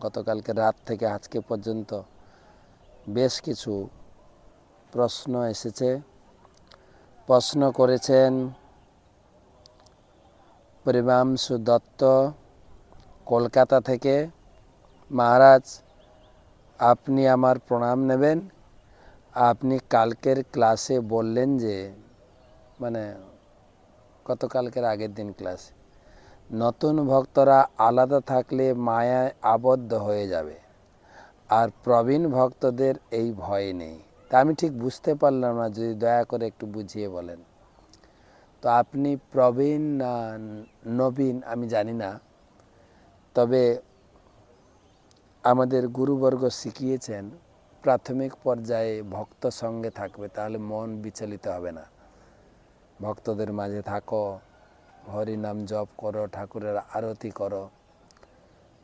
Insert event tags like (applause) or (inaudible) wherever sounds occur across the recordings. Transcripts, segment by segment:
গতকালকে রাত থেকে আজকে পর্যন্ত বেশ কিছু প্রশ্ন এসেছে। প্রশ্ন করেছেন প্রেমাংশু দত্ত, কলকাতা থেকে। মহারাজ, আপনি আমার প্রণাম নেবেন। আপনি কালকের ক্লাসে বললেন যে মানে গতকালকের আগের দিন ক্লাসে। নতুন ভক্তরা আলাদা থাকলে মায়ায় আবদ্ধ হয়ে যাবে। আর প্রবীণ ভক্তদের এই ভয় নেই। তা আমি ঠিক বুঝতে পারলাম না, যদি দয়া করে একটু বুঝিয়ে বলেন। তো আপনি প্রবীণ না নবীন আমি জানি না, তবে আমাদের গুরুবর্গ শিখিয়েছেন, প্রাথমিক পর্যায়ে ভক্ত সঙ্গে থাকবে, তাহলে মন বিচলিত হবে না। ভক্তদের মাঝে থাকো। হরি নাম জপ করো, ঠাকুরের আরতি করো।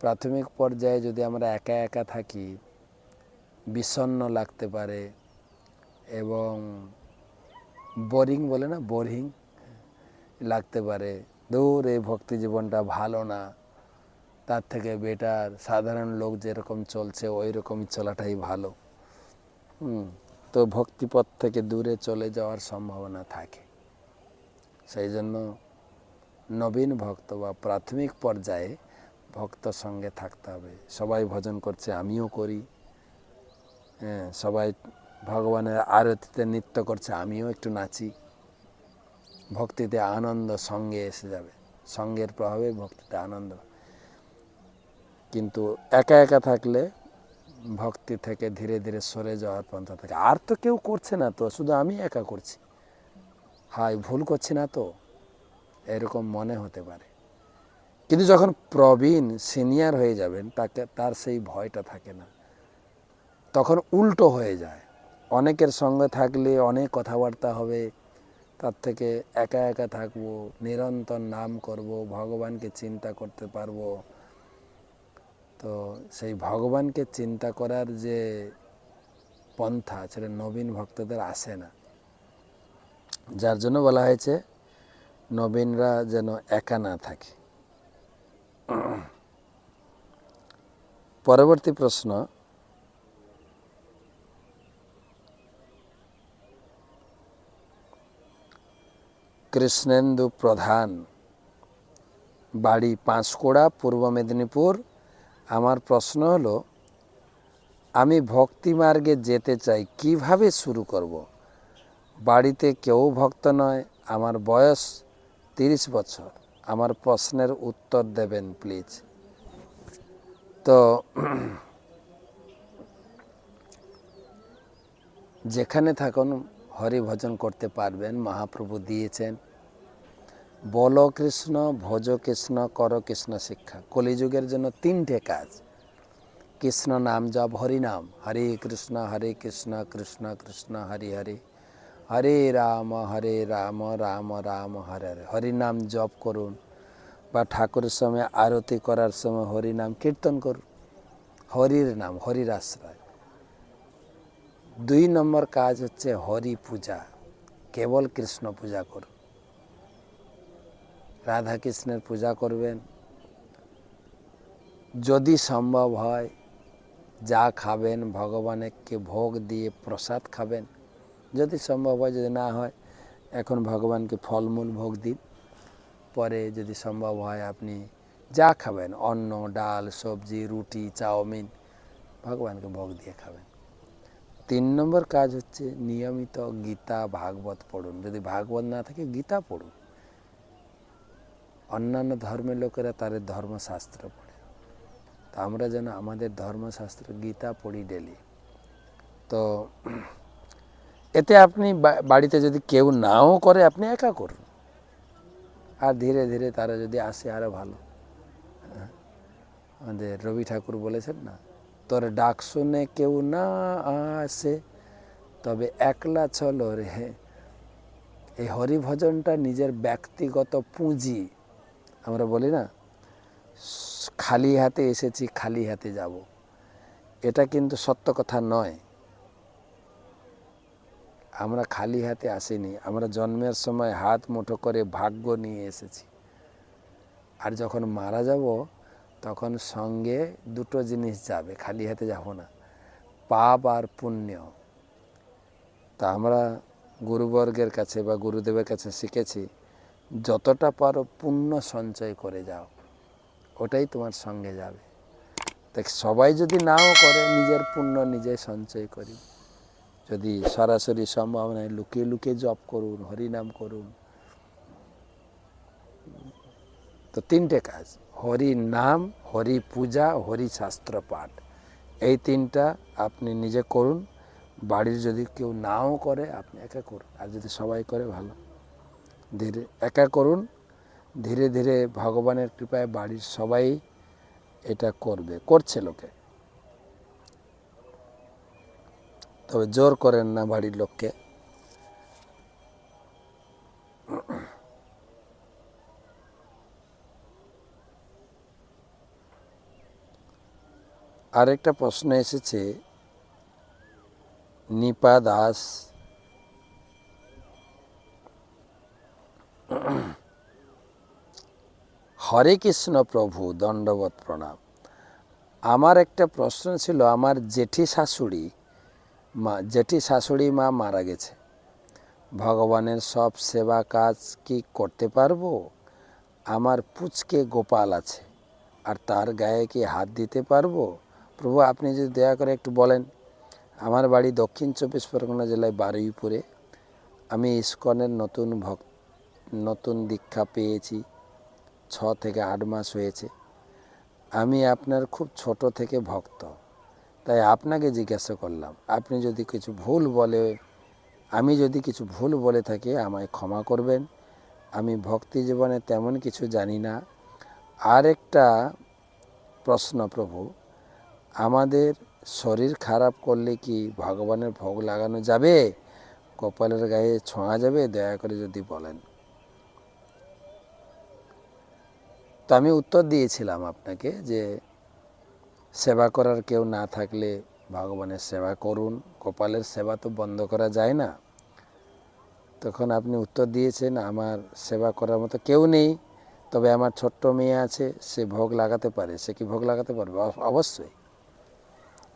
প্রাথমিক পর্যায়ে যদি আমরা একা একা থাকি, বিষণ্ণ লাগতে পারে এবং বোরিং বলে না বোরিং লাগতে পারে। দূর এই ভক্তি জীবনটা ভালো না, তার থেকে বেটার সাধারণ লোক যেরকম চলছে ওই রকমই চলাটাই ভালো। তো ভক্তিপথ থেকে দূরে চলে যাওয়ার সম্ভাবনা থাকে। সেই জন্য নবীন ভক্ত বা প্রাথমিক পর্যায়ে ভক্ত সঙ্গে থাকতে হবে। সবাই ভজন করছে, আমিও করি। হ্যাঁ সবাই ভগবানের আরতিতে নৃত্য করছে, আমিও একটু নাচি। ভক্তিতে আনন্দ সঙ্গে এসে যাবে। সঙ্গের প্রভাবে ভক্তিতে আনন্দ। কিন্তু একা একা থাকলে ভক্তি থেকে ধীরে ধীরে সরে যাওয়ার পন্থা থাকে। আর তো কেউ করছে না তো, শুধু আমি একা করছি। হাই ভুল করছি না তো? এরকম মনে হতে পারে। কিন্তু যখন প্রবীণ সিনিয়র হয়ে যাবেন, তাকে, তার সেই ভয়টা থাকে না। তখন উল্টো হয়ে যায়। অনেকের সঙ্গে থাকলে অনেক কথাবার্তা হবে, তার থেকে একা একা থাকব, নিরন্তর নাম করব, ভগবানকে চিন্তা করতে পারব। তো সেই ভগবানকে চিন্তা করার যে পন্থা, সেটা নবীন ভক্তদের আসে না। যার জন্য বলা হয়েছে নবীনরা যেন একা না থাকে। পরবর্তী প্রশ্ন, কৃষ্ণেন্দু প্রধান, বাড়ি পাঁশকুড়া, পূর্ব মেদিনীপুর। আমার প্রশ্ন হলো, আমি ভক্তি মার্গে যেতে চাই, কীভাবে শুরু করব? বাড়িতে কেউ ভক্ত নয়, আমার বয়স তিরিশ বছর। আমার প্রশ্নের উত্তর দেবেন প্লিজ তো, যেখানে থাকুন হরি ভজন করতে পারবেন, মহাপ্রভু দিয়েছেন। বল কৃষ্ণ, ভজ কৃষ্ণ, কর কৃষ্ণ শিক্ষা। কলিযুগের জন্য তিনটে কাজ। কৃষ্ণ নাম জপ, হরি নাম। হরে কৃষ্ণ হরে কৃষ্ণ কৃষ্ণ কৃষ্ণ, হরি হরি। হরে রাম হরে রাম রাম রাম, হরে হরে। হরি নাম জপ করুন বা ঠাকুরের সময় আরতি করার সময় হরি নাম কীর্তন করুন। হরির নাম, হরির আশ্রয়। দুই নম্বর কাজ হচ্ছে হরি পূজা, কেবল কৃষ্ণ পূজা করুন। রাধা কৃষ্ণের পূজা করবেন। যদি সম্ভব হয়, যা খাবেন, ভগবানকে ভোগ দিয়ে প্রসাদ খাবেন। যদি সম্ভব হয়, যদি না হয়, এখন ভগবানকে ফলমূল ভোগ দিন। পরে যদি সম্ভব হয়, আপনি যা খাবেন, অন্ন, ডাল, সবজি, রুটি, চাউমিন, ভগবানকে ভোগ দিয়ে খাবেন। তিন নম্বর কাজ হচ্ছে নিয়মিত গীতা, ভাগবত পড়ুন। যদি ভাগবত না থাকে, গীতা পড়ুন। অন্যান্য ধর্মের লোকেরা তাদের ধর্মশাস্ত্র পড়ে। তো আমরা যেন আমাদের ধর্মশাস্ত্র গীতা পড়ি ডেলি। তো এতে আপনি বাড়িতে যদি কেউ নাও করে, আপনি একা করুন। আর ধীরে ধীরে তারা যদি আসে আরও ভালো। হ্যাঁ। আমাদের রবি ঠাকুর বলেছেন না, তোর ডাক শুনে কেউ না আসে, তবে একলা চলো রে। এই হরিভজনটা নিজের ব্যক্তিগত পুঁজি। আমরা বলি না, খালি হাতে এসেছি, খালি হাতে যাব। এটা কিন্তু সত্য কথা নয়। আমরা খালি হাতে আসিনি, আমরা জন্মের সময় হাত মুঠো করে ভাগ্য নিয়ে এসেছি। আর যখন মারা যাব, তখন সঙ্গে দুটো জিনিস যাবে, খালি হাতে যাব না, পাপ আর পুণ্য তা আমরা গুরুবর্গের কাছে বা গুরুদেবের কাছে শিখেছি, যতটা পারো পুণ্য সঞ্চয় করে যাও, ওটাই তোমার সঙ্গে যাবে। দেখ, সবাই যদি নাও করে, নিজের পুণ্য নিজে সঞ্চয় করি। যদি সরাসরি সম্ভব নয় লুকিয়ে লুকিয়ে জপ করুন, হরিনাম করুন। তো তিনটে কাজ। হরি নাম হরি পূজা হরি শাস্ত্র পাঠ এই তিনটা আপনি নিজে করুন। বাড়ির যদি কেউ নাও করে, আপনি একা করুন। আর যদি সবাই করে, ভালো। ধীরে একা করুন। ধীরে ধীরে ভগবানের কৃপায় বাড়ির সবাই এটা করবে। করছে লোকে। তবে জোর করেন না বাড়ির লোককে। আরেকটা প্রশ্ন এসেছে, নিপা দাস হরে কৃষ্ণ প্রভু দণ্ডবত প্রণাম। আমার একটা প্রশ্ন ছিল, আমার জেঠি শাশুড়ি মা, জেঠি শাশুড়ি মা মারা গেছে। ভগবানের সব সেবা কাজ কি করতে পারব? আমার পুচকে গোপাল আছে, আর তার গায়ে কি হাত দিতে পারব? প্রভু, আপনি যদি দয়া করে একটু বলেন, আমার বাড়ি দক্ষিণ চব্বিশ পরগনা জেলায় বারুইপুরে। আমি ইস্কনের নতুন ভক, নতুন দীক্ষা পেয়েছি, ছ থেকে আট মাস হয়েছে। আমি আপনার খুব ছোট থেকে ভক্ত। তাই আপনাকে জিজ্ঞাসা করলাম, আপনি যদি কিছু ভুল বলে, আমি যদি কিছু ভুল বলে থাকি আমায় ক্ষমা করবেন। আমি ভক্তি জীবনে তেমন কিছু জানি না। আর একটা প্রশ্ন প্রভু, আমাদের শরীর খারাপ করলে কি ভগবানের ভোগ লাগানো যাবে? কপালের গায়ে ছোঁয়া যাবে? দয়া করে যদি বলেন। তো আমি উত্তর দিয়েছিলাম আপনাকে যে সেবা করার কেউ না থাকলে ভগবানের সেবা করুন। গোপালের সেবা তো বন্ধ করা যায় না। তখন আপনি উত্তর দিয়েছেন, আমার সেবা করার মতো কেউ নেই, তবে আমার ছোট্ট মেয়ে আছে, সে ভোগ লাগাতে পারে। সে কি ভোগ লাগাতে পারবে? অবশ্যই।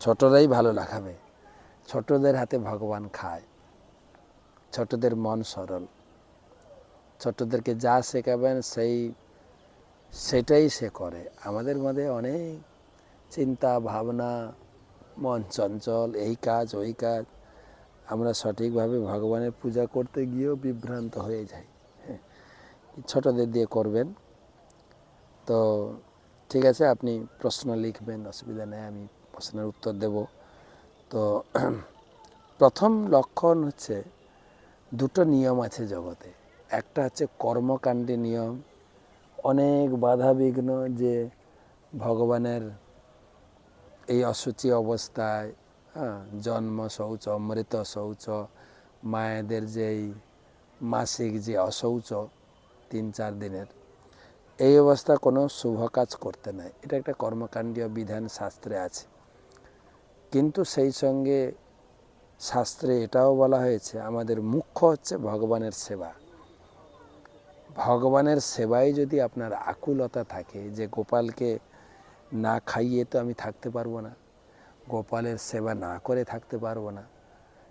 ছোটরাই ভালো লাগাবে। ছোটদের হাতে ভগবান খায়। ছোটদের মন সরল। ছোটদেরকে যা শেখাবেন, সেই, সেটাই সে করে। আমাদের মধ্যে অনেক চিন্তা, ভাবনা, মন চঞ্চল, এই কাজ, ওই কাজ। আমরা সঠিকভাবে ভগবানের পূজা করতে গিয়েও বিভ্রান্ত হয়ে যাই। হ্যাঁ ছোটদের দিয়ে করবেন। তো ঠিক আছে, আপনি প্রশ্ন লিখবেন, অসুবিধা নেই, আমি প্রশ্নের উত্তর দেব। তো (clears throat) প্রথম লক্ষণ হচ্ছে দুটো নিয়ম আছে জগতে। একটা হচ্ছে কর্মকাণ্ডে নিয়ম। অনেক বাধা বিঘ্ন যে ভগবানের এই অসুচি অবস্থায় হ্যাঁ জন্ম শৌচ, অমৃত শৌচ, মায়েদের যেই মাসিক যে অশৌচ তিন চার দিনের, এই অবস্থা কোনো শুভ কাজ করতে নাই। এটা একটা কর্মকাণ্ডীয় বিধান শাস্ত্রে আছে। কিন্তু সেই সঙ্গে শাস্ত্রে এটাও বলা হয়েছে, আমাদের মুখ্য হচ্ছে ভগবানের সেবা। ভগবানের সেবায় যদি আপনার আকুলতা থাকে, যে গোপালকে না খাইয়ে তো আমি থাকতে পারব না। গোপালের সেবা না করে থাকতে পারব না।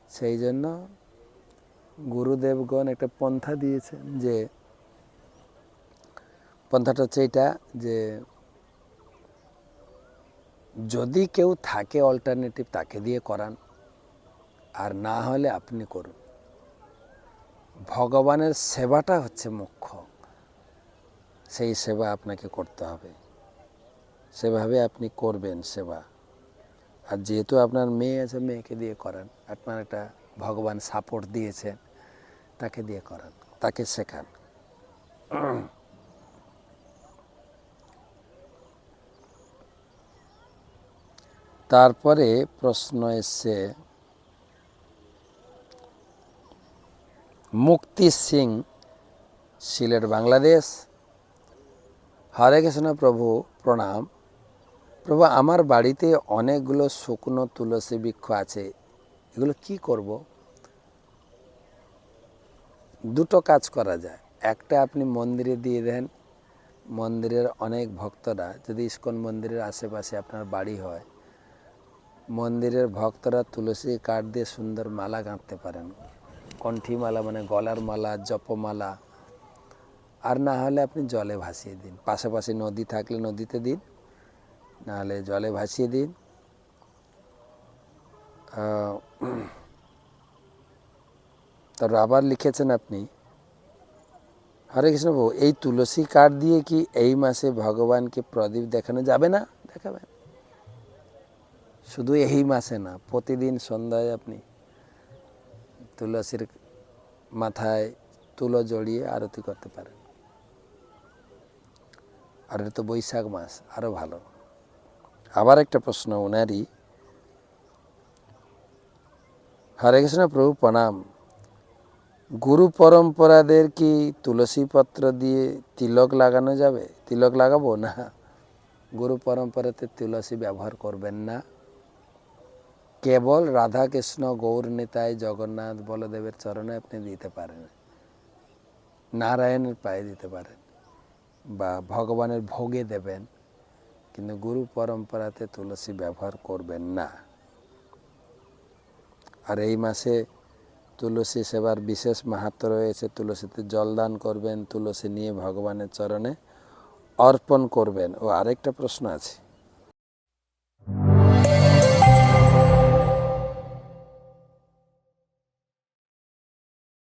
সেই জন্য গুরুদেবগণ একটা পন্থা দিয়েছেন যে, পন্থাটা হচ্ছে এটা যে, যদি কেউ থাকে অল্টারনেটিভ তাকে দিয়ে করান, আর না হলে আপনি করুন। ভগবানের সেবাটা হচ্ছে মুখ্য। সেই সেবা আপনাকে করতে হবে। সেভাবে আপনি করবেন সেবা। আর যেহেতু আপনার মেয়ে আছে, মেয়েকে দিয়ে করান, আপনার একটা ভগবান সাপোর্ট দিয়েছেন, তাকে দিয়ে করান, তাকে শেখান। তারপরে প্রশ্ন এসছে, মুক্তি সিং, সিলেট, বাংলাদেশ। হরে কৃষ্ণ প্রভু, প্রণাম। প্রভু, আমার বাড়িতে অনেকগুলো শুকনো তুলসী বৃক্ষ আছে। এগুলো কি করব? দুটো কাজ করা যায়। একটা আপনি মন্দিরে দিয়ে দেন। মন্দিরের অনেক ভক্তরা, যদি ইস্কন মন্দিরের আশেপাশে আপনার বাড়ি হয়, মন্দিরের ভক্তরা তুলসী কাঠ দিয়ে সুন্দর মালা গাঁথতে পারেন। কণ্ঠী মালা মানে গলার মালা, জপমালা। আর না হলে আপনি জলে ভাসিয়ে দিন। পাশাপাশি নদী থাকলে নদীতে দিন। না হলে জলে ভাসিয়ে দিন। তারপর আবার লিখেছেন আপনি। হরে কৃষ্ণ বাবু এই তুলসী কাঠ দিয়ে কি এই মাসে ভগবানকে প্রদীপ দেখানো যাবে না? দেখাবেন শুধু এই মাসে না, প্রতিদিন সন্ধ্যায় আপনি তুলসীর মাথায় তুলো জড়িয়ে আরতি করতে পারেন। আর এটা তো বৈশাখ মাস আরও ভালো। আবার একটা প্রশ্ন ওনারই হরে কৃষ্ণ প্রভু প্রণাম। গুরু পরম্পরাদের কি তুলসী পত্র দিয়ে তিলক লাগানো যাবে? তিলক লাগাবো? না। গুরু পরম্পরাতে তুলসী ব্যবহার করবেন না। কেবল রাধা কৃষ্ণ গৌর নেতায় জগন্নাথ বলদেবের চরণে আপনি দিতে পারেন। নারায়ণের পায়ে দিতে পারেন বা ভগবানের ভোগে দেবেন। কিন্তু গুরু পরম্পরাতে তুলসী ব্যবহার করবেন না। আর এই মাসে তুলসী সেবার বিশেষ মাহাত্ম রয়েছে, তুলসীতে জলদান করবেন, তুলসী নিয়ে ভগবানের চরণে অর্পণ করবেন। ও আরেকটা প্রশ্ন আছে